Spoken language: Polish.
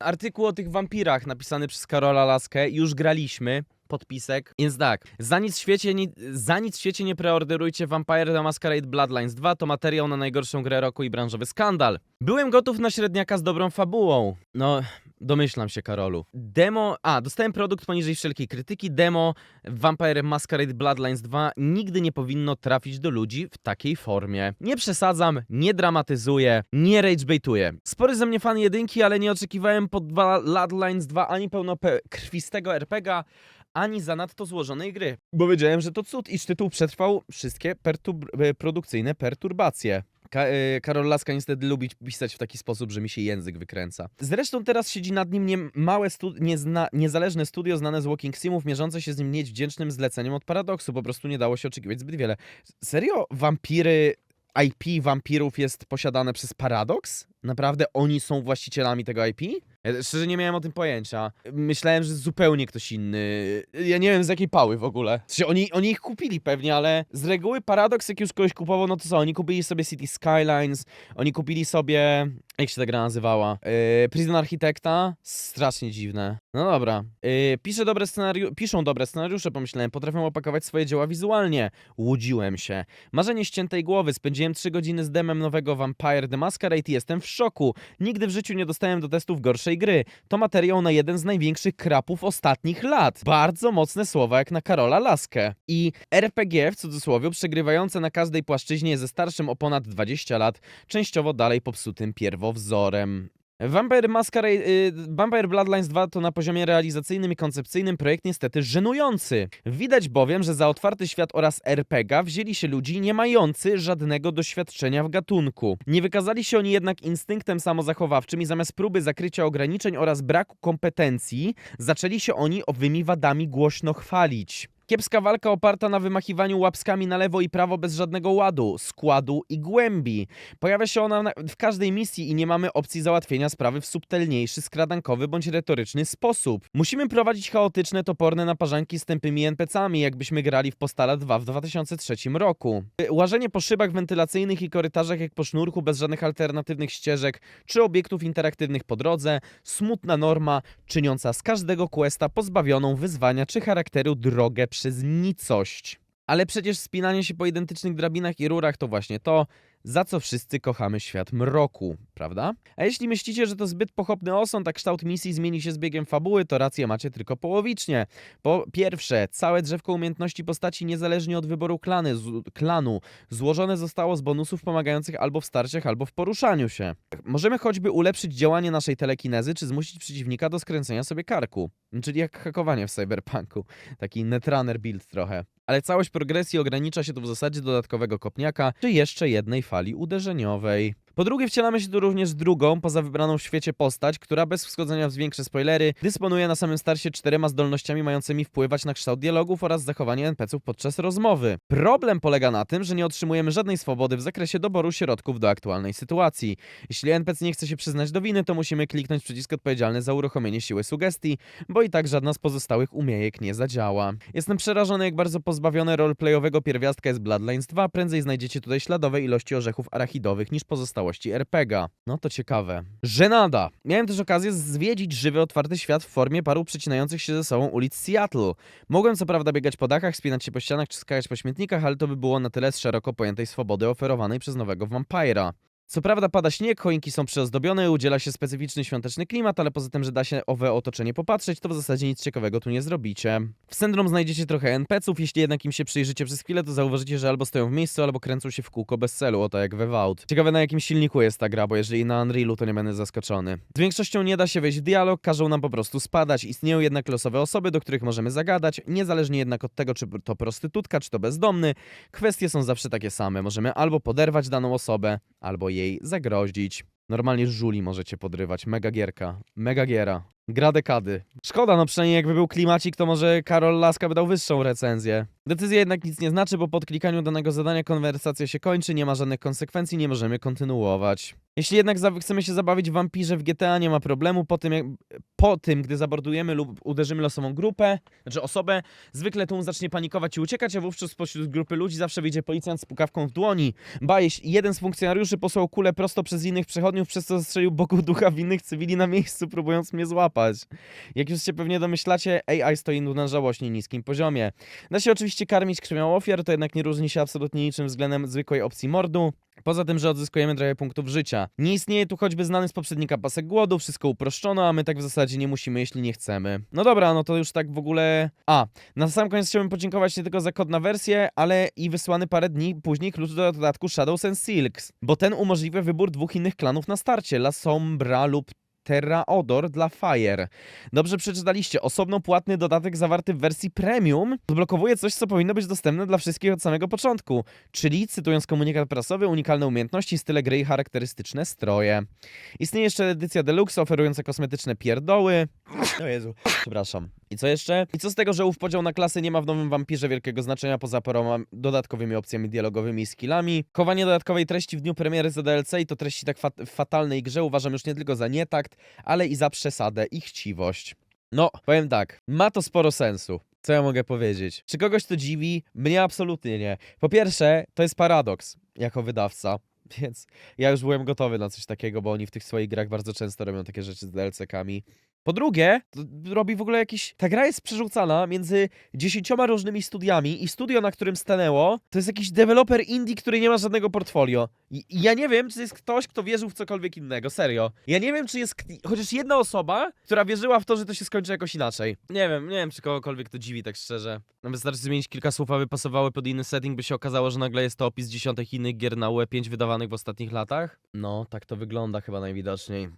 Artykuł o tych wampirach napisany przez Karola Laskę już graliśmy. Podpisek. Więc tak, za nic, w świecie nie, za nic w świecie nie preorderujcie Vampire The Masquerade Bloodlines 2, to materiał na najgorszą grę roku i branżowy skandal. Byłem gotów na średniaka z dobrą fabułą. No, domyślam się, Karolu. Demo, a, dostałem produkt poniżej wszelkiej krytyki. Demo Vampire Masquerade Bloodlines 2 nigdy nie powinno trafić do ludzi w takiej formie. Nie przesadzam, nie dramatyzuję, nie ragebaituję. Spory ze mnie fan jedynki, ale nie oczekiwałem po Bloodlines 2 ani pełnokrwistego RPGa, ani zanadto złożonej gry. Bo wiedziałem, że to cud, iż tytuł przetrwał wszystkie pertub- e, produkcyjne perturbacje. Ka- e, Karol Laska niestety lubi pisać w taki sposób, że mi się język wykręca. Zresztą teraz siedzi nad nim nie małe stu- niezna- niezależne studio znane z Walking Simów, mierzące się z nim mieć wdzięcznym zleceniem od Paradoksu. Po prostu nie dało się oczekiwać zbyt wiele. Serio? Wampiry, IP wampirów jest posiadane przez Paradox? Naprawdę oni są właścicielami tego IP? Ja szczerze nie miałem o tym pojęcia. Myślałem, że zupełnie ktoś inny. Ja nie wiem z jakiej pały w ogóle. Sensie oni, oni ich kupili pewnie, ale z reguły Paradox jak już kogoś kupował, no to co? Oni kupili sobie City Skylines, oni kupili sobie... Jak się ta gra nazywała? Yy, Prison Architecta? Strasznie dziwne. No dobra. Yy, piszę dobre scenariusze, piszą dobre scenariusze, pomyślałem. Potrafią opakować swoje dzieła wizualnie. Łudziłem się. Marzenie ściętej głowy. Spędziłem 3 godziny z demem nowego Vampire The Masquerade i jestem w szoku. Nigdy w życiu nie dostałem do testów gorszej gry. To materiał na jeden z największych krapów ostatnich lat. Bardzo mocne słowa jak na Karola Laskę. I RPG w cudzysłowie przegrywające na każdej płaszczyźnie ze starszym o ponad 20 lat, częściowo dalej popsutym pierwowzorem. Vampire Masquerade, y, Vampire Bloodlines 2 to na poziomie realizacyjnym i koncepcyjnym projekt niestety żenujący. Widać bowiem, że za otwarty świat oraz RPG wzięli się ludzi nie mający żadnego doświadczenia w gatunku. Nie wykazali się oni jednak instynktem samozachowawczym i zamiast próby zakrycia ograniczeń oraz braku kompetencji, zaczęli się oni owymi wadami głośno chwalić. Kiepska walka oparta na wymachiwaniu łapskami na lewo i prawo bez żadnego ładu, składu i głębi. Pojawia się ona na- w każdej misji i nie mamy opcji załatwienia sprawy w subtelniejszy, skradankowy bądź retoryczny sposób. Musimy prowadzić chaotyczne, toporne naparzanki z tępymi NPC-ami, jakbyśmy grali w Postala 2 w 2003 roku. Łażenie po szybach wentylacyjnych i korytarzach jak po sznurku, bez żadnych alternatywnych ścieżek czy obiektów interaktywnych po drodze, smutna norma, czyniąca z każdego questa pozbawioną wyzwania czy charakteru drogę przez nicość. Ale przecież wspinanie się po identycznych drabinach i rurach to właśnie to, za co wszyscy kochamy świat mroku, prawda? A jeśli myślicie, że to zbyt pochopny osąd, a kształt misji zmieni się z biegiem fabuły, to rację macie tylko połowicznie. Po pierwsze, całe drzewko umiejętności postaci niezależnie od wyboru klany, klanu złożone zostało z bonusów pomagających albo w starciach, albo w poruszaniu się. Możemy choćby ulepszyć działanie naszej telekinezy, czy zmusić przeciwnika do skręcenia sobie karku. Czyli jak hakowanie w cyberpunku. Taki netrunner build trochę. Ale całość progresji ogranicza się tu w zasadzie dodatkowego kopniaka, czy jeszcze jednej fali uderzeniowej. Po drugie, wcielamy się tu również drugą, poza wybraną w świecie postać, która bez wschodzenia w większe spoilery, dysponuje na samym starcie czterema zdolnościami mającymi wpływać na kształt dialogów oraz zachowanie NPC-ów podczas rozmowy. Problem polega na tym, że nie otrzymujemy żadnej swobody w zakresie doboru środków do aktualnej sytuacji. Jeśli NPC nie chce się przyznać do winy, to musimy kliknąć przycisk odpowiedzialny za uruchomienie siły sugestii, bo i tak żadna z pozostałych umiejek nie zadziała. Jestem przerażony, jak bardzo pozbawione roleplayowego pierwiastka jest Bloodlines 2. Prędzej znajdziecie tutaj śladowe ilości orzechów arachidowych niż pozostałości RPGa. No to ciekawe. Żenada! Miałem też okazję zwiedzić żywy, otwarty świat w formie paru przecinających się ze sobą ulic Seattle. Mogłem co prawda biegać po dachach, spinać się po ścianach czy skakać po śmietnikach, ale to by było na tyle z szeroko pojętej swobody oferowanej przez nowego Vampira. Co prawda pada śnieg, choinki są przyozdobione, udziela się specyficzny świąteczny klimat, ale poza tym, że da się owe otoczenie popatrzeć, to w zasadzie nic ciekawego tu nie zrobicie. W Syndrom znajdziecie trochę NPC-ów, jeśli jednak im się przyjrzycie przez chwilę, to zauważycie, że albo stoją w miejscu, albo kręcą się w kółko bez celu, oto jak we Vault. Ciekawe na jakim silniku jest ta gra, bo jeżeli na Unrealu, to nie będę zaskoczony. Z większością nie da się wejść w dialog, każą nam po prostu spadać, istnieją jednak losowe osoby, do których możemy zagadać, niezależnie jednak od tego, czy to prostytutka, czy to bezdomny, kwestie są zawsze takie same. Możemy albo poderwać daną osobę, albo jej zagrozić. Normalnie żuli możecie podrywać. Mega gierka. Mega giera. Gra dekady. Szkoda, no przynajmniej jakby był klimacik, to może Karol Laska by dał wyższą recenzję. Decyzja jednak nic nie znaczy, bo po odklikaniu danego zadania konwersacja się kończy, nie ma żadnych konsekwencji, nie możemy kontynuować. Jeśli jednak chcemy się zabawić w wampirze w GTA, nie ma problemu. Po tym, jak, po tym, gdy zabordujemy lub uderzymy losową grupę, znaczy osobę, zwykle tłum zacznie panikować i uciekać, a wówczas spośród grupy ludzi zawsze wyjdzie policjant z pukawką w dłoni. Ba, jeden z funkcjonariuszy posłał kulę prosto przez innych przechodniów, przez co zastrzelił boku ducha winnych cywili na miejscu, próbując mnie złapać. Jak już się pewnie domyślacie, AI stoi na żałośnie niskim poziomie. Da się oczywiście karmić krwią ofiar, to jednak nie różni się absolutnie niczym względem zwykłej opcji mordu. Poza tym, że odzyskujemy trochę punktów życia. Nie istnieje tu choćby znany z poprzednika pasek głodu, wszystko uproszczono, a my tak w zasadzie nie musimy, jeśli nie chcemy. No dobra, no to już tak w ogóle... A, na sam koniec chciałbym podziękować nie tylko za kod na wersję, ale i wysłany parę dni później klucz do dodatku Shadows and Silks, bo ten umożliwia wybór dwóch innych klanów na starcie, La Sombra lub Terra Odor dla Fire. Dobrze przeczytaliście. Osobno płatny dodatek zawarty w wersji premium odblokowuje coś, co powinno być dostępne dla wszystkich od samego początku. Czyli, cytując komunikat prasowy, unikalne umiejętności, style gry i charakterystyczne stroje. Istnieje jeszcze edycja deluxe oferująca kosmetyczne pierdoły. O Jezu, przepraszam. I co jeszcze? I co z tego, że ów podział na klasy nie ma w nowym wampirze wielkiego znaczenia poza paroma dodatkowymi opcjami dialogowymi i skillami? Chowanie dodatkowej treści w dniu premiery za DLC i to treści tak fat fatalnej grze uważam już nie tylko za nietakt, ale i za przesadę i chciwość. No, powiem tak, ma to sporo sensu. Co ja mogę powiedzieć? Czy kogoś to dziwi? Mnie absolutnie nie. Po pierwsze, to jest paradoks jako wydawca. Więc ja już byłem gotowy na coś takiego, bo oni w tych swoich grach bardzo często robią takie rzeczy z DLC-kami. Po drugie, robi w ogóle jakiś. Ta gra jest przerzucana między dziesięcioma różnymi studiami i studio, na którym stanęło, to jest jakiś deweloper indie, który nie ma żadnego portfolio. I, ja nie wiem, czy jest ktoś, kto wierzył w cokolwiek innego, serio. Ja nie wiem, czy jest chociaż jedna osoba, która wierzyła w to, że to się skończy jakoś inaczej. Nie wiem, nie wiem, czy kogokolwiek to dziwi, tak szczerze. No wystarczy zmienić kilka słów, aby pasowały pod inny setting, by się okazało, że nagle jest to opis dziesiątek innych gier na UE5 wydawanych w ostatnich latach. No, tak to wygląda chyba najwidoczniej.